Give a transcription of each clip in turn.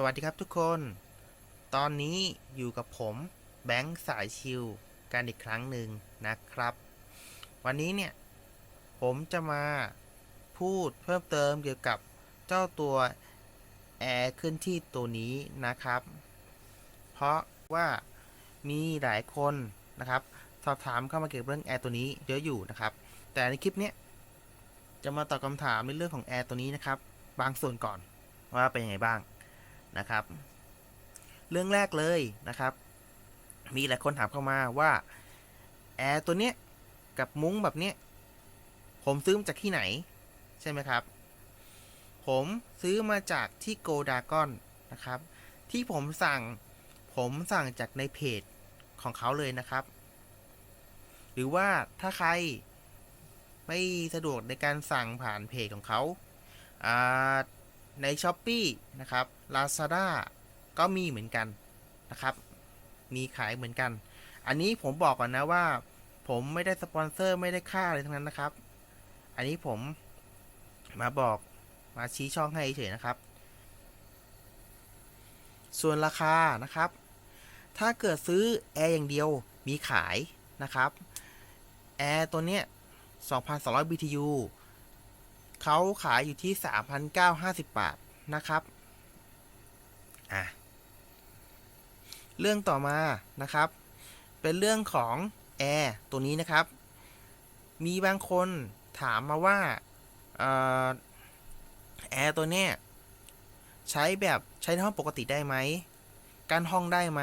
สวัสดีครับทุกคน ตอนนี้อยู่กับผมแบงค์สายชิลกันอีกครั้งหนึ่งนะครับ วันนี้เนี่ย ผมจะมาพูดเพิ่มเติมเกี่ยวกับเจ้าตัวแอร์เคลื่อนที่ตัวนี้นะครับ เพราะว่ามีหลายคนนะครับ สอบถามเข้ามาเกี่ยวกับเรื่องแอร์ตัวนี้เยอะอยู่นะครับ แต่ในคลิปเนี้ยจะมาตอบคำถามในเรื่องของแอร์ตัวนี้นะครับ บางส่วนก่อนว่าเป็นยังไงบ้าง นะครับ เรื่องแรกเลยนะครับ มีหลายคนถามเข้ามาว่าแอร์ตัวเนี้ยกับมุ้งแบบเนี้ยผมซื้อมาจากที่ไหน ใช่ไหมครับ ผมซื้อมาจากที่โกดากอนนะครับ ที่ผมสั่งผมสั่งจากในเพจของเขาเลยนะครับ หรือว่าถ้าใครไม่สะดวกในการสั่งผ่านเพจของเขาอา ใน s h อ p e e นะครับ Lazada ก็มีเหมือนกันนะครับ มีขายเหมือนกัน อันนี้ผมบอกก่อนนะว่า ผมไม่ได้สปอนเซอร์ไม่ได้ค่าอะไรทั้งนั้นนะครับ อันนี้ผมมาบอกมาชี้ช่องให้เฉยนะครับ ส่วนราคานะครับ ถ้าเกิดซื้อแอร์อย่างเดียวมีขายนะครับ แอร์ตัวเนี้ย 2,200 BTU เขาขายอยู่ที่ 3,950 บาทนะครับ อะ เรื่องต่อมานะครับ เป็นเรื่องของแอร์ตัวนี้นะครับ มีบางคนถามมาว่าออแอร์ตัวเนี้ยใช้แบบใช้ในห้องปกติได้ไหมกั้นห้องได้ไหม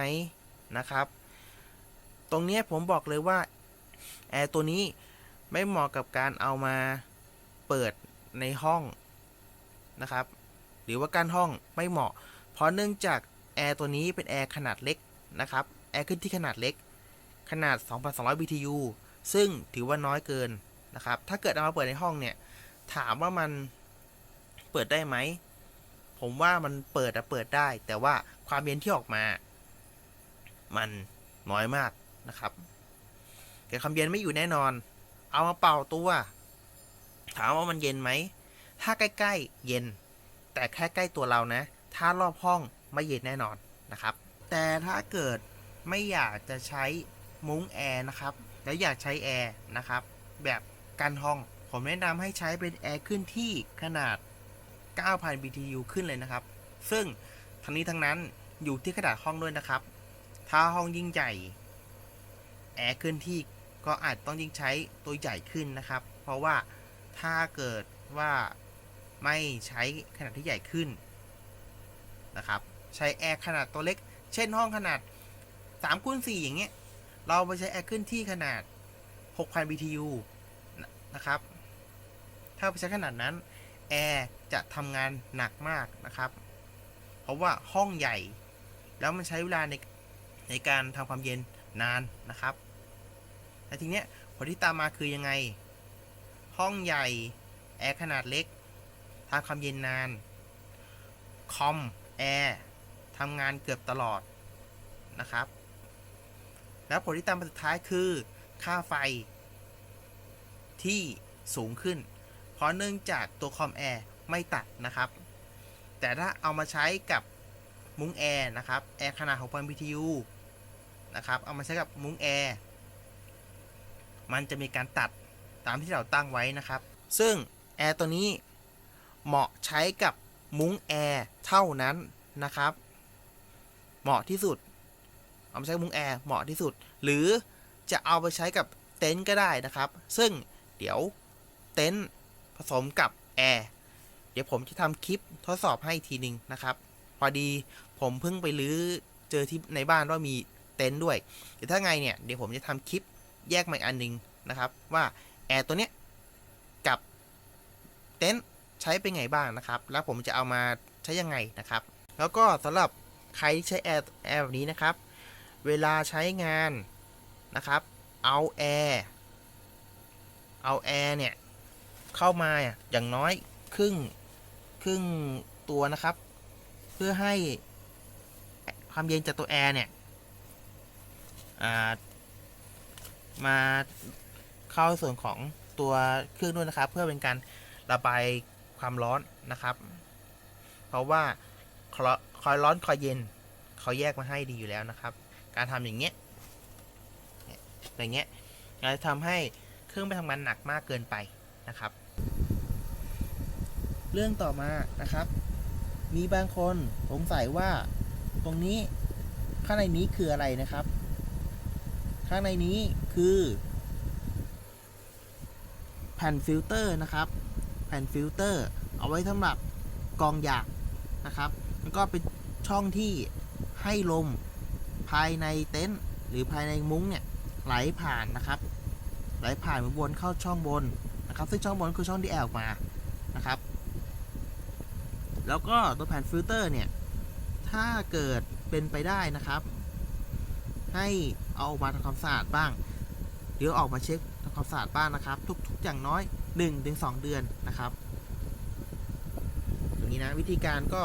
นะครับ ตรงนี้ผมบอกเลยว่าแอร์ตัวนี้ไม่เหมาะกับการเอามาเปิด ในห้องนะครับ หรือว่ากั้นห้องไม่เหมาะ เพราะเนื่องจากแอร์ตัวนี้เป็นแอร์ขนาดเล็กนะครับ แอร์ขึ้นที่ขนาดเล็ก ขนาด 2,200 BTU ซึ่งถือว่าน้อยเกินนะครับ ถ้าเกิดเอามาเปิดในห้องเนี่ย ถามว่ามันเปิดได้ไหม ผมว่ามันเปิดอะเปิดได้ แต่ว่าความเย็นที่ออกมา มันน้อยมากนะครับ เกิดความเย็นไม่อยู่แน่นอน เอามาเป่าตัว ถามว่ามันเย็นไหม ถ้าใกล้ ๆ เย็น แต่แค่ใกล้ตัวเรานะ ถ้ารอบห้องไม่เย็นแน่นอนนะครับ แต่ถ้าเกิดไม่อยากจะใช้มุ้งแอร์นะครับ แล้วอยากใช้แอร์นะครับ แบบกันห้อง ผมแนะนำให้ใช้เป็นแอร์ขึ้นที่ขนาด 9,000 BTU ขึ้นเลยนะครับ ซึ่งทั้งนี้ทั้งนั้นอยู่ที่ขนาดห้องด้วยนะครับ ถ้าห้องยิ่งใหญ่ แอร์ขึ้นที่ก็อาจต้องยิ่งใช้ตัวใหญ่ขึ้นนะครับ เพราะว่า ถ้าเกิดว่าไม่ใช้ขนาดที่ใหญ่ขึ้นนะครับ ใช้แอร์ขนาดตัวเล็ก เช่นห้องขนาด3คูณ4อย่างเงี้ย เราไปใช้แอร์ขึ้นที่ขนาด 6,000 BTU นะนะครับ ถ้าไปใช้ขนาดนั้น แอร์จะทำงานหนักมากนะครับ เพราะว่าห้องใหญ่ แล้วมันใช้เวลาในในการทำความเย็นนานนะครับ แต่ทีเนี้ยผลที่ตามมาคือยังไง ห้องใหญ่ แอร์ขนาดเล็กทำความเย็นนาน คอม แอร์ทำงานเกือบตลอดนะครับ แล้วผลที่ตามมาสุดท้ายคือค่าไฟที่สูงขึ้น เพราะเนื่องจากตัวคอมแอร์ไม่ตัดนะครับ แต่ถ้าเอามาใช้กับมุ้งแอร์นะครับ แอร์ขนาด 6,000 BTU นะครับ เอามาใช้กับมุ้งแอร์ มันจะมีการตัด ตามที่เราตั้งไว้นะครับ ซึ่งแอร์ตัวนี้เหมาะใช้กับมุ้งแอร์เท่านั้นนะครับ เหมาะที่สุด เอามาใช้มุ้งแอร์เหมาะที่สุด หรือจะเอาไปใช้กับเต็นท์ก็ได้นะครับ ซึ่งเดี๋ยวเต็นท์ผสมกับแอร์เดี๋ยวผมจะทำคลิปทดสอบให้ทีหนึ่งนะครับ พอดีผมเพิ่งไปรื้อเจอที่ในบ้านว่ามีเต็นท์ด้วยเดี๋ยวถ้าไงเนี่ยเดี๋ยวผมจะทำคลิปแยกมาอีกอันหนึงนะครับว่า แอร์ตัวเนี้ยกับเต็นท์ใช้เป็นไงบ้างนะครับ แล้วผมจะเอามาใช้ยังไงนะครับ แล้วก็สำหรับใครที่ใช้แอร์แอร์แบบนี้นะครับ เวลาใช้งานนะครับ เอาแอร์เอาแอร์เนี่ยเข้ามาอย่างน้อยครึ่งครึ่งตัวนะครับ เพื่อให้ความเย็นจากตัวแอร์เนี่ยมา เข้าส่วนของตัวเครื่องด้วยนะครับ เพื่อเป็นการระบายความร้อนนะครับ เพราะว่าคอยร้อนคอยเย็นเขาแยกมาให้ดีอยู่แล้วนะครับ การทำอย่างเงี้ยอย่างเงี้ยจะทำให้เครื่องไปทำงานหนักมากเกินไปนะครับ เรื่องต่อมานะครับ มีบางคนสงสัยว่าตรงนี้ข้างในนี้คืออะไรนะครับ ข้างในนี้คือ แผ่นฟิลเตอร์นะครับ แผ่นฟิลเตอร์ เอาไว้สำหรับกองหยากนะครับ แล้วก็เป็นช่องที่ให้ลมภายในเต็นท์หรือภายในมุ้งเนี่ยไหลผ่านนะครับ ไหลผ่านบนเข้าช่องบนนะครับ ซึ่งช่องบนคือช่องที่แอร์ออกมานะครับ แล้วก็ตัวแผ่นฟิลเตอร์เนี่ย ถ้าเกิดเป็นไปได้นะครับ ให้เอาออกมาทำความสะอาดบ้างหรือออกมาเช็ค ความสะอาดบ้างนะครับ ทุกๆอย่างน้อย 1-2 เดือนนะครับอย่างนี้นะวิธีการก็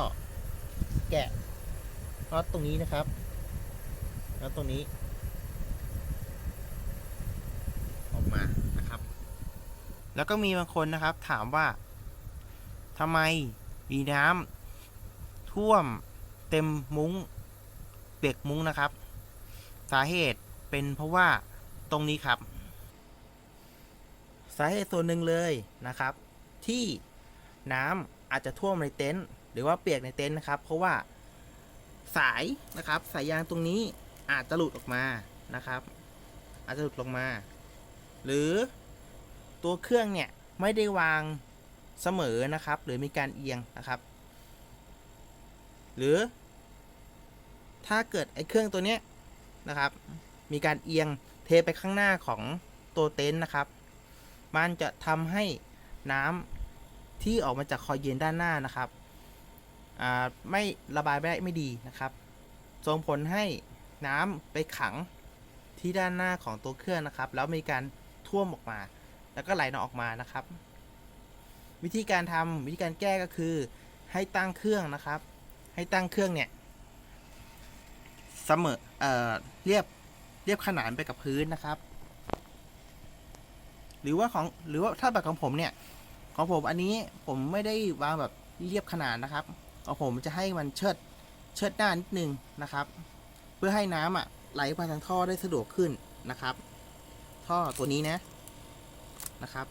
แกะน็อตตรงนี้นะครับน็อตตรงนี้ ออกมานะครับ แล้วก็มีบางคนนะครับถามว่าทำไมมีน้ำท่วมเต็มมุ้งเปียกมุ้งนะครับ สาเหตุเป็นเพราะว่าตรงนี้ครับ สาเหตุส่วนหนึ่งเลยนะครับ ที่น้ำอาจจะท่วมในเต็นท์หรือว่าเปียกในเต็นท์นะครับ เพราะว่าสายนะครับสายยางตรงนี้อาจจะหลุดออกมานะครับ อาจจะหลุดลงมา หรือตัวเครื่องเนี่ยไม่ได้วางเสมอนะครับ หรือมีการเอียงนะครับ หรือ ถ้าเกิดไอ้เครื่องตัวเนี้ยนะครับ มีการเอียงเทไปข้างหน้าของตัวเต็นท์นะครับ มันจะทำให้น้ำที่ออกมาจากคอยเย็นด้านหน้านะครับไม่ระบายไม่ไม่ดีนะครับส่งผลให้น้ำไปขังที่ด้านหน้าของตัวเครื่องนะครับ แล้วมีการท่วมออกมา แล้วก็ไหลนออกมานะครับ วิธีการทำวิธีการแก้ก็คือ ให้ตั้งเครื่องนะครับ ให้ตั้งเครื่องเนี่ยเสมอเอ่อเรียบเรียบขนานไปกับพื้นนะครับ หรือว่าของหรือว่าถ้าแบบของผมเนี่ย ของผมอันนี้ผมไม่ได้วางแบบเรียบขนานนะครับของผมจะให้มันเชิดเชิดหน้านิดนึงนะครับ เพื่อให้น้ำอะไหลไปทางท่อได้สะดวกขึ้นนะครับ ท่อตัวนี้นะนะครับ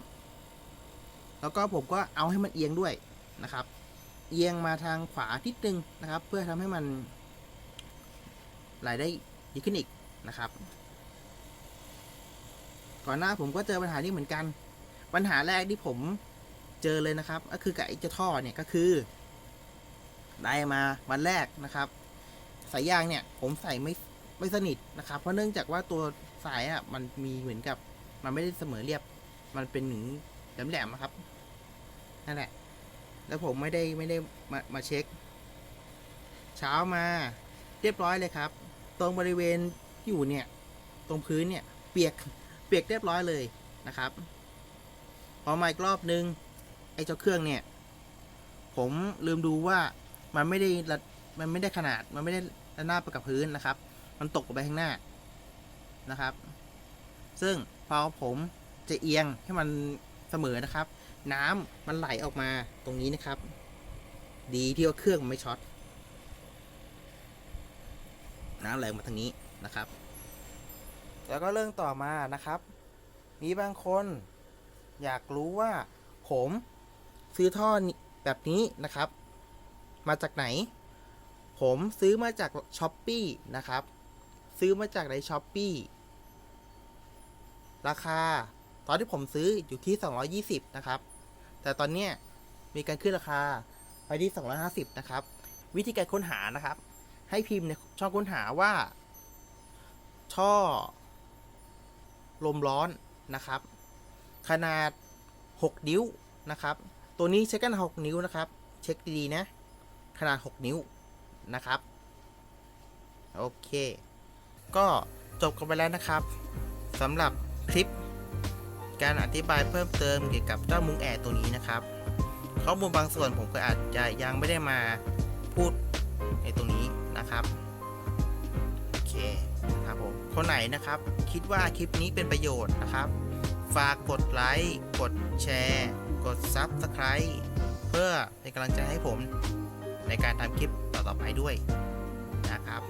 แล้วก็ผมก็เอาให้มันเอียงด้วยนะครับ เอียงมาทางขวาทิศนึงนะครับ เพื่อทำให้มันไหลได้ดีขึ้นอีกนะครับ ก่อนหน้าผมก็เจอปัญหานี้เหมือนกัน ปัญหาแรกที่ผมเจอเลยนะครับ ก็คือกับไอ้เจ้าท่อเนี่ยก็คือ ได้มาวันแรกนะครับ สายยางเนี่ย ผมใส่ไม่ไม่สนิทนะครับ เพราะเนื่องจากว่าตัวสายอะมันมีเหมือนกับ มันไม่ได้เสมอเรียบ มันเป็นหนึ่งแหลมๆนะครับนั่นแหละ แล้วผมไม่ได้ไม่ได้มามาเช็ค เช้ามาเรียบร้อยเลยครับ ตรงบริเวณที่อยู่เนี่ย ตรงพื้นเนี่ย เปียก เปียกเรียบร้อยเลยนะครับพอมาอีกรอบนึงไอ้เจ้าเครื่องเนี่ย ผมลืมดูว่ามันไม่ได้ระมันไม่ได้ขนาดมันไม่ได้ระนาบไปกับพื้นนะครับ มันตกไปข้างหน้านะครับ ซึ่งพอผมจะเอียงให้มันเสมอนะครับ น้ำมันไหลออกมาตรงนี้นะครับ ดีที่ว่าเครื่องมันไม่ช็อตน้ำไหลมาทางนี้นะครับ แล้วก็เรื่องต่อมานะครับ มีบางคนอยากรู้ว่าผมซื้อท่อแบบนี้นะครับ มาจากไหน ผมซื้อมาจากช้อปปีนะครับ ซื้อมาจากในช้อปปีราคา ตอนที่ผมซื้ออยู่ที่ 220 นะครับ แต่ตอนนี้มีการขึ้นราคาไปที่ 250 นะครับ วิธีการค้นหานะครับ ให้พิมพ์ในช่องค้นหาว่าท่อ ลมร้อนนะครับ ขนาด 6 นิ้วนะครับ ตัวนี้ใช้กัน6นิ้วนะครับ เช็คดีๆนะ ขนาด 6 นิ้วนะครับ โอเค ก็จบกันไปแล้วนะครับสำหรับคลิปการอธิบายเพิ่มเติมเกี่ยวกับเจ้ามุ้งแอร์ตัวนี้นะครับข้อมูลบางส่วนผมก็อาจจะยังไม่ได้มาพูดในตรงนี้นะครับ เคนะครับผมคนไหนนะครับ คิดว่าคลิปนี้เป็นประโยชน์นะครับ ฝากกดไลค์กดแชร์ กด Subscribe เพื่อเป็นกำลังใจให้ผมในการทำคลิปต่อๆไปด้วยนะครับ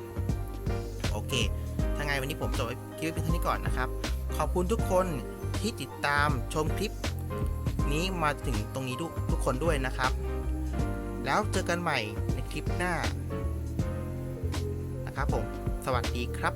โอเค ถ้าไงวันนี้ผมจบคลิปเพียงเท่านี้ก่อนนะครับ ขอบคุณทุกคนที่ติดตามชมคลิป นี้มาถึงตรงนี้ทุกทุกคนด้วยนะครับ แล้วเจอกันใหม่ในคลิปหน้านะครับผม วัสดีครับ